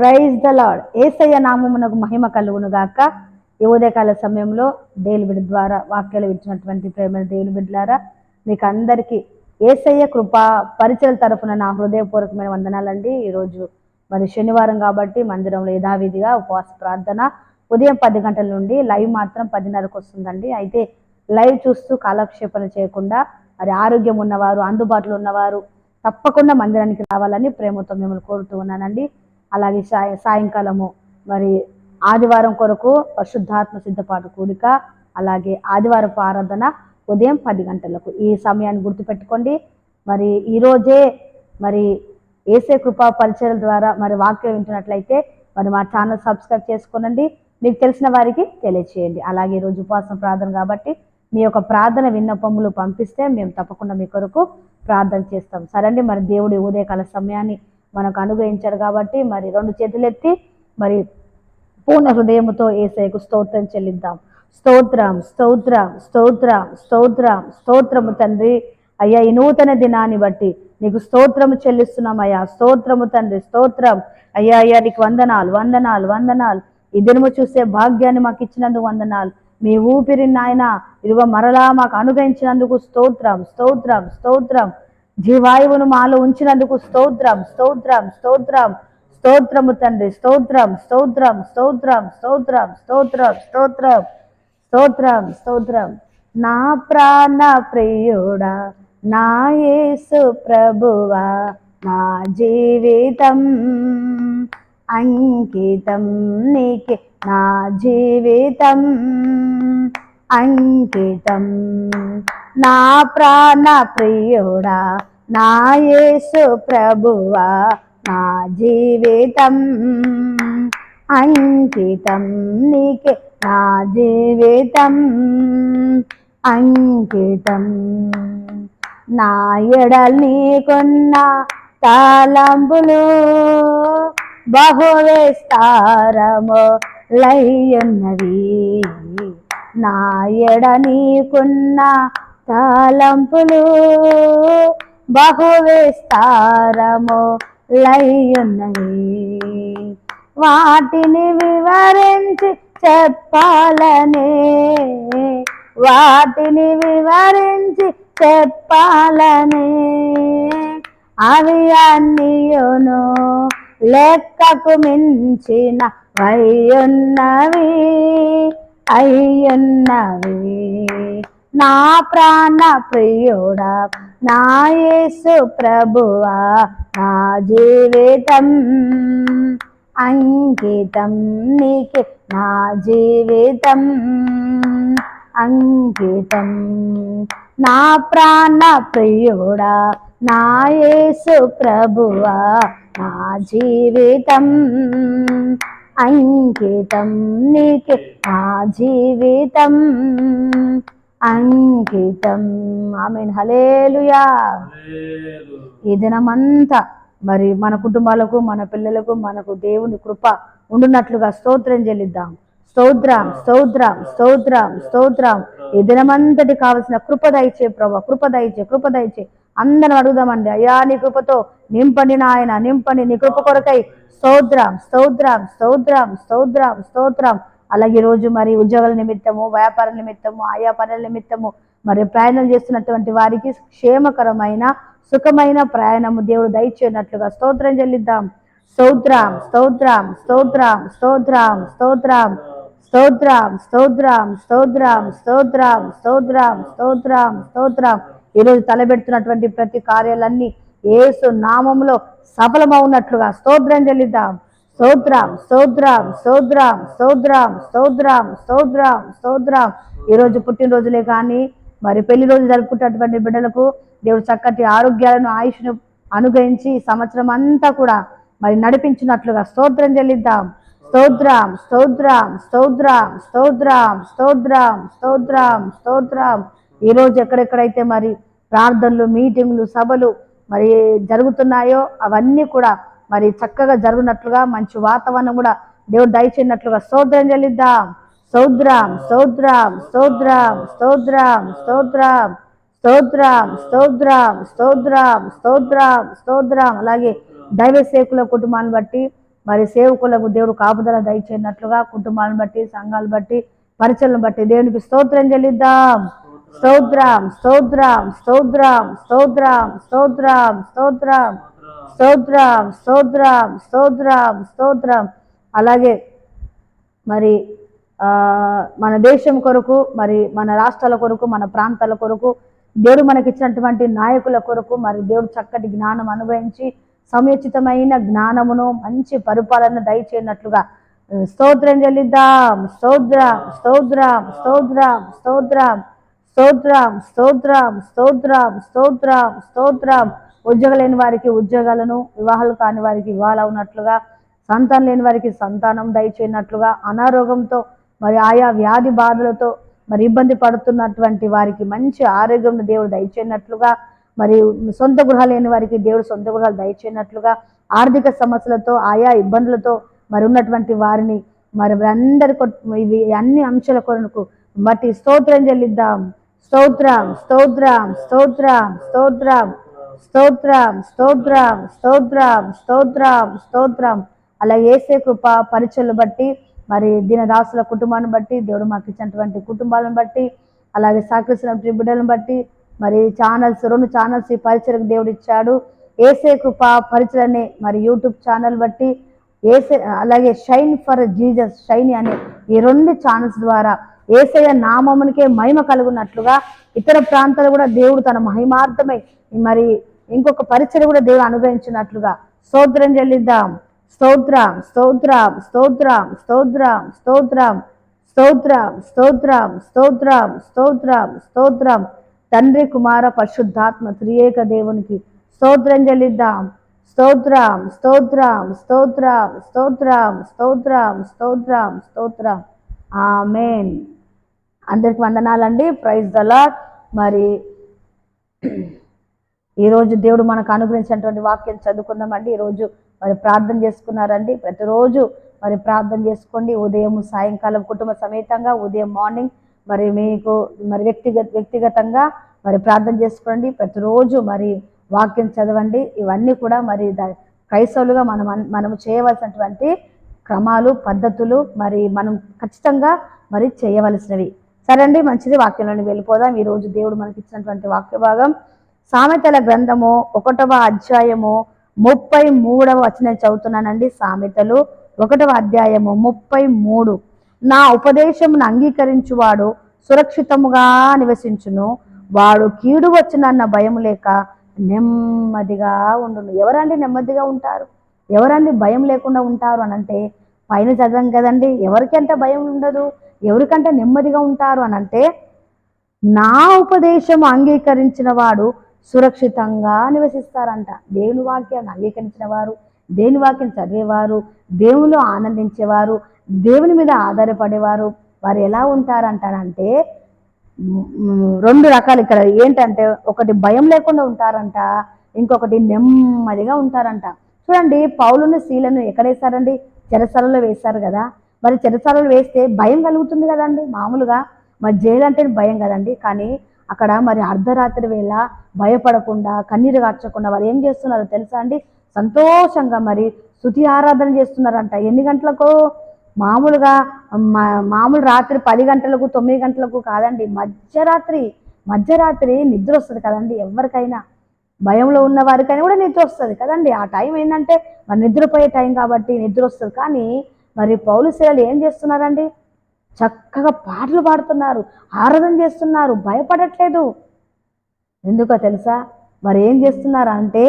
Praise the lord ఏసయ్య నామమునకు మహిమ కలుగును గాక. ఈ ఉదయకాల సమయంలో దేవుని ద్వారా వాక్యాలు ఇచ్చినటువంటి ప్రేమ దేవుని బిడ్డలారా మీకు అందరికీ ఏసయ్య కృప పరిచయం తరఫున నా హృదయపూర్వకమైన వందనాలండి. ఈరోజు మరి శనివారం కాబట్టి మందిరంలో యథావిధిగా ఉపవాస ప్రార్థన. ఉదయం పది గంటల నుండి లైవ్ మాత్రం పదిన్నరకు వస్తుందండి. అయితే లైవ్ చూస్తూ కాలక్షేపణ చేయకుండా మరి ఆరోగ్యం ఉన్నవారు అందుబాటులో ఉన్నవారు తప్పకుండా మందిరానికి రావాలని ప్రేమతో మిమ్మల్ని కోరుతూ ఉన్నానండి. అలాగే సాయ సాయంకాలము మరి ఆదివారం కొరకు పరిశుద్ధాత్మ సిద్ధపాటు కూడిక అలాగే ఆదివారపు ఆరాధన ఉదయం పది గంటలకు. ఈ సమయాన్ని గుర్తుపెట్టుకోండి. మరి ఈరోజే మరి ఏసే కృపా పరిచయల ద్వారా మరి వాక్యం వింటున్నట్లయితే మరి మా ఛానల్ సబ్స్క్రైబ్ చేసుకోనండి. మీకు తెలిసిన వారికి తెలియచేయండి. అలాగే ఈరోజు ఉపవాసం ప్రార్థన కాబట్టి మీ యొక్క ప్రార్థన విన్నపములు పంపిస్తే మేము తప్పకుండా మీ కొరకు ప్రార్థన చేస్తాం. సరే అండి మరి దేవుడి ఉదయకాల సమయాన్ని మనకు అనుగ్రహించాడు కాబట్టి మరి రెండు చేతులెత్తి మరి పూర్ణ హృదయముతో ఏసైకు స్తోత్రం చెల్లిద్దాం. స్తోత్రం స్తోత్రం స్తోత్రం స్తోత్రం స్తోత్రము తండ్రి. అయ్యా ఈ నూతన దినాన్ని బట్టి నీకు స్తోత్రము చెల్లిస్తున్నాం అయ్యా స్తోత్రము తండ్రి స్తోత్రం. అయ్యా అయ్యా నీకు వందనాలు వందనాలు వందనాలు. ఈ దినము చూసే భాగ్యాన్ని మాకు ఇచ్చినందుకు వందనాలు. మీ ఊపిరి నాయన ఇదిగో మరలా మాకు అనుగ్రహించినందుకు స్తోత్రం స్తోత్రం స్తోత్రం. జీవాయువును మాలో ఉంచినందుకు స్తోత్రం స్తోత్రం స్తోత్రం. స్తోత్రము తండ్రి స్తోత్రం స్తోత్రం స్తోత్రం స్తోత్రం స్తోత్రం స్తోత్రం స్తోత్రం స్తోత్రం. నా ప్రాణ ప్రియుడా నా యేసు ప్రభువా నా జీవితం అంకితం నీకే నా జీవితం అంకితం. నా ప్రాణ ప్రియుడా నా యేసు ప్రభువా నా జీవితం అంకితం. నీకే నా జీవితం అంకితం. నా ఎడల్ నీకున్న తాళంబులు బహు విస్తారము లయ్యున్నవి. నా ఎడ నీకున్న తాలంపులు బహు విస్తారము లయ్యున్నవి. వాటిని వివరించి చెప్పాలనే వాటిని వివరించి చెప్పాలనే. అవి అన్నియును లెక్కకు మించిన వయ్యున్నవి. అయ్యున్నవి. నా ప్రాణ ప్రియుడా నా యేసు ప్రభువా నా జీవితం అంకితం నీకే నా జీవితం అంకితం. నా ప్రాణ ప్రియుడా నా యేసు ప్రభువా నా జీవితం అంకితం నీకే నా జీవితం. అంకితం. ఆమె హలేలుయా ఈ దినమంతా మరి మన కుటుంబాలకు మన పిల్లలకు మనకు దేవుని కృప ఉండునట్లుగా స్తోత్రం చెల్లిద్దాం. స్తోత్రం స్తోత్రం స్తోత్రం స్తోత్రం. ఈ దినమంతటి కావలసిన కృప దయచే ప్రభా కృప దయచే కృప దయచే అందరం అడుగుదామండి. అయ్యా నీ కృపతో నింపండి నాయన నింపండి నీ కృప కొరకై స్తోత్రం స్తోత్రం స్తోత్రం స్తోత్రం స్తోత్రం అలాగే రోజు మరి ఉద్యోగాల నిమిత్తము వ్యాపార నిమిత్తము ఆయా పనుల నిమిత్తము మరి ప్రయాణం చేస్తున్నటువంటి వారికి క్షేమకరమైన సుఖమైన ప్రయాణము దేవుడు దయచేయనట్లుగా స్తోత్రం చెల్లిద్దాం స్తోత్రం స్తోత్రం స్తోత్రం స్తోత్రం స్తోత్రం స్తోత్రం స్తోత్రం స్తోత్రం స్తోత్రం స్తోత్రం స్తోత్రం స్తోత్రం ఈరోజు తలబెడుతున్నటువంటి ప్రతి కార్యాలన్నీ ఏసు నామములో సఫలమవునట్లుగా స్తోత్రం చెల్లిద్దాం స్తోత్రం స్తోత్రం స్తోత్రం స్తోత్రం స్తోత్రం స్తోత్రం స్తోత్రం ఈరోజు పుట్టినరోజులే కానీ మరి పెళ్ళి రోజు జరుపుకుంటున్నటువంటి బిడ్డలకు దేవుడు చక్కటి ఆరోగ్యాలను ఆయుష్ను అనుగ్రహించి సంవత్సరం అంతా కూడా మరి నడిపించినట్లుగా స్తోత్రం చెల్లిద్దాం స్తోత్రం స్తోత్రం స్తోత్రం స్తోత్రం స్తోత్రం స్తోత్రం స్తోత్రం ఈరోజు ఎక్కడెక్కడైతే మరి ప్రార్థనలు మీటింగ్లు సభలు మరి జరుగుతున్నాయో అవన్నీ కూడా మరి చక్కగా జరుగునట్లుగా మంచి వాతావరణం కూడా దేవుడు దయచేయనట్లుగా స్తోత్రం చెల్లిద్దాం. స్తోత్రం స్తోత్రం స్తోత్రం స్తోత్రం స్తోత్రం స్తోత్రం స్తోత్రం స్తోత్రం స్తోత్రం స్తోత్రం. అలాగే దైవ సేవకుల కుటుంబాన్ని బట్టి మరి సేవకులకు దేవుడు కాపుదల దయచేయనట్లుగా కుటుంబాలను బట్టి సంఘాలను బట్టి పరిచయలను బట్టి దేవునికి స్తోత్రం చెల్లిద్దాం. స్తోత్రం స్తోత్రం స్తోత్రం స్తోత్రం స్తోత్రం స్తోత్రం స్తోత్రం స్తోత్రం స్తోత్రం స్తోత్రం అలాగే మరి మన దేశం కొరకు మరి మన రాష్ట్రాల కొరకు మన ప్రాంతాల కొరకు దేవుడు మనకి ఇచ్చినటువంటి నాయకుల కొరకు మరి దేవుడు చక్కటి జ్ఞానం అనుభవించి సముచితమైన జ్ఞానమును మంచి పరిపాలన దయచేయనట్లుగా స్తోత్రం చెల్లిద్దాం స్తోత్రం స్తోత్రం స్తోత్రం స్తోత్రం స్తోత్రం స్తోత్రం స్తోత్రం స్తోత్రం స్తోత్రం. ఉద్యోగం లేని వారికి ఉద్యోగాలను వివాహాలు కాని వారికి వివాహాలు ఉన్నట్లుగా సంతానం లేని వారికి సంతానం దయచేయనట్లుగా అనారోగ్యంతో మరి ఆయా వ్యాధి బాధలతో మరి ఇబ్బంది పడుతున్నటువంటి వారికి మంచి ఆరోగ్యం దేవుడు దయచేయనట్లుగా మరి సొంత గృహాలు లేని వారికి దేవుడు సొంత గృహాలు దయచేయనట్లుగా ఆర్థిక సమస్యలతో ఆయా ఇబ్బందులతో మరి ఉన్నటువంటి వారిని మరి అందరి ఇవి అన్ని అంశాల కొరకు బట్టి స్తోత్రం చెల్లిద్దాం. స్తోత్రం స్తోత్రం స్తోత్రం స్తోత్రం స్తోత్రం స్తోత్రం స్తోత్రం స్తోత్రం స్తోత్రం. అలా ఏసే కృప పరిచయలు బట్టి మరి దీనదాసుల కుటుంబాన్ని బట్టి దేవుడు మాకు ఇచ్చినటువంటి కుటుంబాలను బట్టి అలాగే సహకరిస్తున్న బిడ్డలను బట్టి మరి ఛానల్స్ రెండు ఛానల్స్ ఈ పరిచయకు దేవుడు ఇచ్చాడు. ఏసే కృప పరిచయని మరి యూట్యూబ్ ఛానల్ బట్టి ఏసే అలాగే షైన్ ఫర్ జీజస్ షైన్ అనే ఈ రెండు ఛానల్స్ ద్వారా ఏసయ్య నామమునికే మహిమ కలుగున్నట్లుగా ఇతర ప్రాంతాలు కూడా దేవుడు తన మహిమార్థమై మరి ఇంకొక పరిచయం కూడా దేవుడు అనుగ్రహించినట్లుగా స్తోత్రం చెల్లిద్దాం స్తోత్రం స్తోత్రం స్తోత్రం స్తోత్రం స్తోత్రం స్తోత్రం స్తోత్రం స్తోత్రం స్తోత్రం స్తోత్రం తండ్రి కుమార పరిశుద్ధాత్మ త్రియేక దేవునికి స్తోత్రం చెల్లిద్దాం స్తోత్రం స్తోత్రం స్తోత్రం స్తోత్రం స్తోత్రం స్తోత్రం స్తోత్రం ఆమెన్ అందరికి వందనాలండి. ప్రైజ్ ద మరి ఈరోజు దేవుడు మనకు అనుగ్రహించినటువంటి వాక్యం చదువుకుందామండి. ఈరోజు మరి ప్రార్థన చేసుకున్నారండి. ప్రతిరోజు మరి ప్రార్థన చేసుకోండి. ఉదయం సాయంకాలం కుటుంబ సమేతంగా ఉదయం మార్నింగ్ మరి మీకు మరి వ్యక్తిగత వ్యక్తిగతంగా మరి ప్రార్థన చేసుకోండి. ప్రతిరోజు మరి వాక్యం చదవండి. ఇవన్నీ కూడా మరి క్రైస్తవులుగా మనం మనము చేయవలసినటువంటి క్రమాలు పద్ధతులు మరి మనం ఖచ్చితంగా మరి చేయవలసినవి. సరే అండి మంచిది వాక్యంలోని వెళ్ళిపోదాం. ఈరోజు దేవుడు మనకి ఇచ్చినటువంటి వాక్య భాగం సామెతల గ్రంథము ఒకటవ అధ్యాయము ముప్పై మూడవ వచ్చిన చదువుతున్నానండి సామెతలు. ఒకటవ అధ్యాయము ముప్పై మూడు నా ఉపదేశమును అంగీకరించువాడు సురక్షితముగా నివసించును. వాడు కీడు వచ్చినన్న భయం లేక నెమ్మదిగా ఉండును. ఎవరండి నెమ్మదిగా ఉంటారు? ఎవరండి భయం లేకుండా ఉంటారు అని అంటే పైన చదవం కదండి. ఎవరికంటే భయం ఉండదు? ఎవరికంటే నెమ్మదిగా ఉంటారు అని అంటే నా ఉపదేశం అంగీకరించిన వాడు సురక్షితంగా నివసిస్తారంట. దేవుని వాక్యాన్ని అంగీకరించిన వారు దేవుని వాక్యం చదివేవారు దేవునిలో ఆనందించేవారు దేవుని మీద ఆధారపడేవారు వారు ఎలా ఉంటారంటారంటే రెండు రకాలు ఇక్కడ. ఏంటంటే ఒకటి భయం లేకుండా ఉంటారంట ఇంకొకటి నెమ్మదిగా ఉంటారంట. చూడండి పౌలుని శీలను ఎక్కడ వేశారండి? చెరసాలలో వేశారు కదా. మరి చెరసాలలో వేస్తే భయం కలుగుతుంది కదండి. మామూలుగా మరి జైలు అంటే భయం కదండి. కానీ అక్కడ మరి అర్ధరాత్రి వేళ భయపడకుండా కన్నీరు కార్చకుండా వారు ఏం చేస్తున్నారో తెలుసా అండి? సంతోషంగా మరి శృతి ఆరాధన చేస్తున్నారంట. ఎన్ని గంటలకు? మామూలుగా మా- మామూలు రాత్రి పది గంటలకు తొమ్మిది గంటలకు కాదండి. మధ్యరాత్రి మధ్యరాత్రి నిద్ర వస్తుంది కదండి ఎవరికైనా. భయంలో ఉన్న వారికైనా కూడా నిద్ర వస్తుంది కదండి. ఆ టైం ఏంటంటే మరి నిద్రపోయే టైం కాబట్టి నిద్ర వస్తుంది. కానీ మరి పౌలుశీలలు ఏం చేస్తున్నారండి? చక్కగా పాటలు పాడుతున్నారు ఆరాధన చేస్తున్నారు భయపడట్లేదు. ఎందుకో తెలుసా? మరి ఏం చేస్తున్నారు అంటే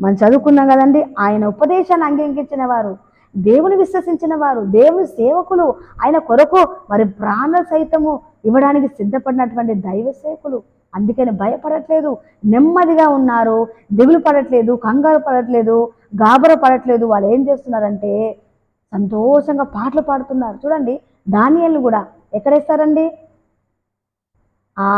మనం చదువుకున్నాం కదండి ఆయన ఉపదేశాన్ని అంగీకరించిన వారు దేవుని విశ్వసించిన వారు దేవుని సేవకులు ఆయన కొరకు మరి ప్రాణ సైతము ఇవ్వడానికి సిద్ధపడినటువంటి దైవ సేవకులు. అందుకని భయపడట్లేదు. నెమ్మదిగా ఉన్నారు. దిగులు పడట్లేదు కంగారు పడట్లేదు గాబర పడట్లేదు. వాళ్ళు ఏం చేస్తున్నారంటే సంతోషంగా పాటలు పాడుతున్నారు. చూడండి దానియలు కూడా ఎక్కడేస్తారండి ఆ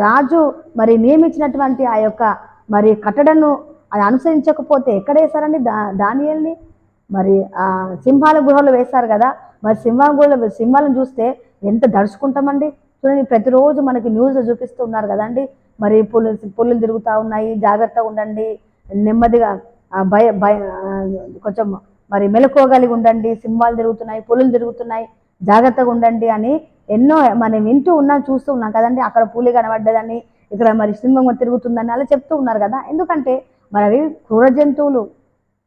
రాజు మరి నియమించినటువంటి ఆ యొక్క మరి కట్టడను అది అనుసరించకపోతే ఎక్కడ వేశారండి దా దానియల్ని మరి ఆ సింహాల గుహలో వేశారు కదా. మరి సింహాల గుహలో సింహాలను చూస్తే ఎంత దడుచుకుంటామండి? చూడండి ప్రతిరోజు మనకి న్యూస్లో చూపిస్తూ ఉన్నారు కదండి. మరి పులు పుల్లులు తిరుగుతూ ఉన్నాయి జాగ్రత్తగా ఉండండి నెమ్మదిగా ఆ, భయ భయ కొంచెం మరి మెలకువగలిగి ఉండండి సింహాలు తిరుగుతున్నాయి పులులు తిరుగుతున్నాయి జాగ్రత్తగా ఉండండి అని ఎన్నో మనం వింటూ ఉన్నాం చూస్తూ ఉన్నాం కదండి. అక్కడ పులి కనబడ్డదని ఇక్కడ మరి సింహం తిరుగుతుందని అలా చెప్తూ ఉన్నారు కదా. ఎందుకంటే మరి అవి క్రూర జంతువులు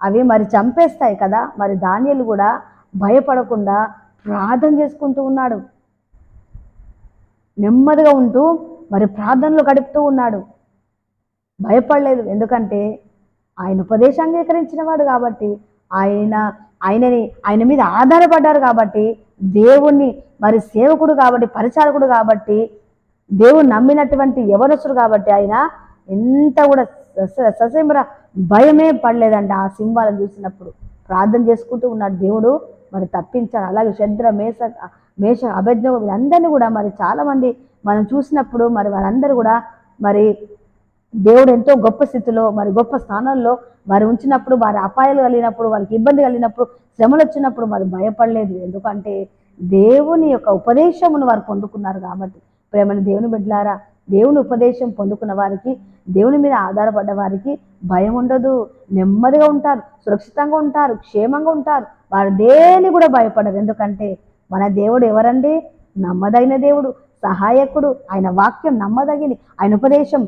అవి మరి చంపేస్తాయి కదా. మరి ధాన్యాలు కూడా భయపడకుండా ప్రార్థన చేసుకుంటూ ఉన్నాడు. నెమ్మదిగా ఉంటూ మరి ప్రార్థనలు గడుపుతూ ఉన్నాడు. భయపడలేదు. ఎందుకంటే ఆయన ఉపదేశం అంగీకరించిన వాడు కాబట్టి ఆయన ఆయనని ఆయన మీద ఆధారపడ్డారు కాబట్టి దేవుణ్ణి మరి సేవకుడు కాబట్టి పరిచారకుడు కాబట్టి దేవుడు నమ్మినటువంటి యవనస్తుడు కాబట్టి ఆయన ఎంత కూడా స- భయమే పడలేదండి ఆ సింహాలను చూసినప్పుడు. ప్రార్థన చేసుకుంటూ ఉన్నాడు దేవుడు మరి తప్పించాడు. అలాగే శద్ర మేష మేష అభజ్ఞ వీళ్ళందరినీ కూడా మరి చాలామంది మనం చూసినప్పుడు మరి వారందరూ కూడా మరి దేవుడు ఎంతో గొప్ప స్థితిలో మరి గొప్ప స్థానంలో మరి ఉంచినప్పుడు వారి అపాయాలు కలిగినప్పుడు వారికి ఇబ్బంది కలిగినప్పుడు శ్రమలు వచ్చినప్పుడు మరి భయపడలేదు. ఎందుకంటే దేవుని యొక్క ఉపదేశమును వారు పొందుకున్నారు కాబట్టి. ప్రేమని దేవుని బిడ్డలారా దేవుని ఉపదేశం పొందుకున్న వారికి దేవుని మీద ఆధారపడ్డ వారికి భయం ఉండదు. నెమ్మదిగా ఉంటారు సురక్షితంగా ఉంటారు క్షేమంగా ఉంటారు. వారు దేని కూడా భయపడరు. ఎందుకంటే మన దేవుడు ఎవరండి? నమ్మదగిన దేవుడు సహాయకుడు. ఆయన వాక్యం నమ్మదగిన ఆయన ఉపదేశం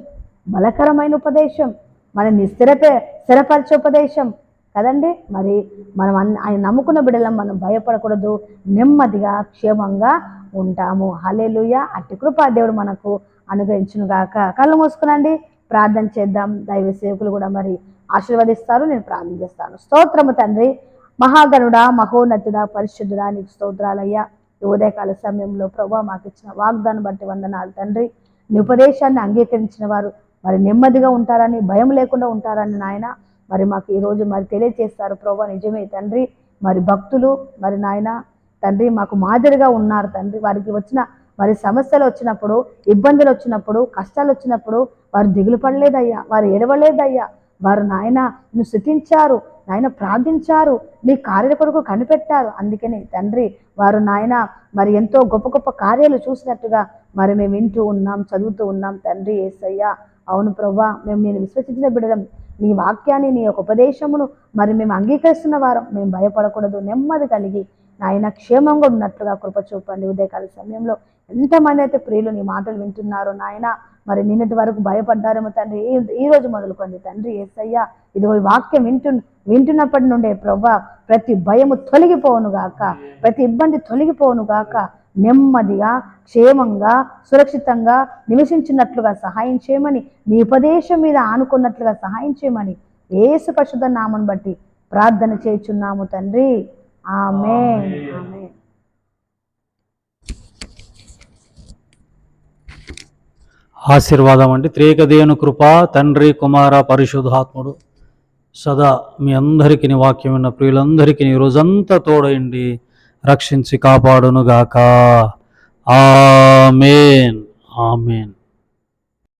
బలకరమైన ఉపదేశం మనల్ని స్థిరపే స్థిరపరిచే ఉపదేశం. కదండి? మరి మనం అన్- ఆయన నమ్ముకున్న బిడ్డలం మనం భయపడకూడదు నెమ్మదిగా క్షేమంగా ఉంటాము. హలేలుయ అట్టి కృపా దేవుడు మనకు అనుగ్రహించును గాక. కళ్ళు మూసుకునండి ప్రార్థన చేద్దాం. దైవ సేవకులు కూడా మరి ఆశీర్వదిస్తారు. నేను ప్రార్థన చేస్తాను. స్తోత్రము తండ్రి. మహాగణుడా మహోన్నతుడా పరిశుద్ధుడా నీకు స్తోత్రాలయ్యా. ఈ ఉదయకాల సమయంలో ప్రభా మాకు ఇచ్చిన వాగ్దానం బట్టి వందనాలు తండ్రి. నీ ఉపదేశాన్ని అంగీకరించిన వారు మరి నెమ్మదిగా ఉంటారని భయం లేకుండా ఉంటారని నాయన మరి మాకు ఈరోజు మరి తెలియజేస్తారు ప్రభా. నిజమే తండ్రి మరి భక్తులు మరి నాయన తండ్రి మాకు మాదిరిగా ఉన్నారు తండ్రి. వారికి వచ్చిన మరి సమస్యలు వచ్చినప్పుడు ఇబ్బందులు వచ్చినప్పుడు కష్టాలు వచ్చినప్పుడు వారు దిగులు పడలేదయ్యా వారు ఎడవలేదయ్యా వారు నాయన నువ్వు శృతించారు నాయన ప్రార్థించారు నీ కార్య కొరకు కనిపెట్టారు. అందుకని తండ్రి వారు నాయన మరి ఎంతో గొప్ప గొప్ప కార్యాలు చూసినట్టుగా మరి మేము వింటూ ఉన్నాం చదువుతూ ఉన్నాం తండ్రి ఏసయ్యా. అవును ప్రభా మేము నేను విశ్వసించిన బిడ్డలం నీ వాక్యాన్ని నీ యొక్క ఉపదేశమును మరి మేము అంగీకరిస్తున్న వారం మేము భయపడకూడదు నెమ్మది కలిగి నాయన క్షేమంగా ఉన్నట్లుగా కృప చూపండి. ఉదయకాల సమయంలో ఎంతమంది అయితే ప్రియులు నీ మాటలు వింటున్నారో నాయన మరి నిన్నటి వరకు భయపడ్డారేమో తండ్రి. ఈ- రోజు మొదలుకోండి తండ్రి ఏసయ్యా. ఇదిగో ఈ వాక్యం వింటు వింటున్నప్పటి నుండే ప్రభా ప్రతి భయము తొలగిపోవును గాక ప్రతి ఇబ్బంది తొలగిపోవును గాక నెమ్మదిగా క్షేమంగా సురక్షితంగా నివసించినట్లుగా సహాయం చేయమని నీ ఉపదేశం మీద ఆనుకున్నట్లుగా సహాయం చేయమని ఏసు పరిశుద్ధ నామను బట్టి ప్రార్థన చేయుచున్నాము తండ్రి. ఆమె ఆమె ఆశీర్వాదం అండి. త్రేక దేవుని కృప తండ్రి కుమార పరిశుద్ధాత్ముడు సదా మీ అందరికీ వాక్యం ఉన్న ప్రియులందరికీ రోజంతా తోడయండి రక్షించి కాపాడునుగాక. ఆమెన్. ఆమెన్.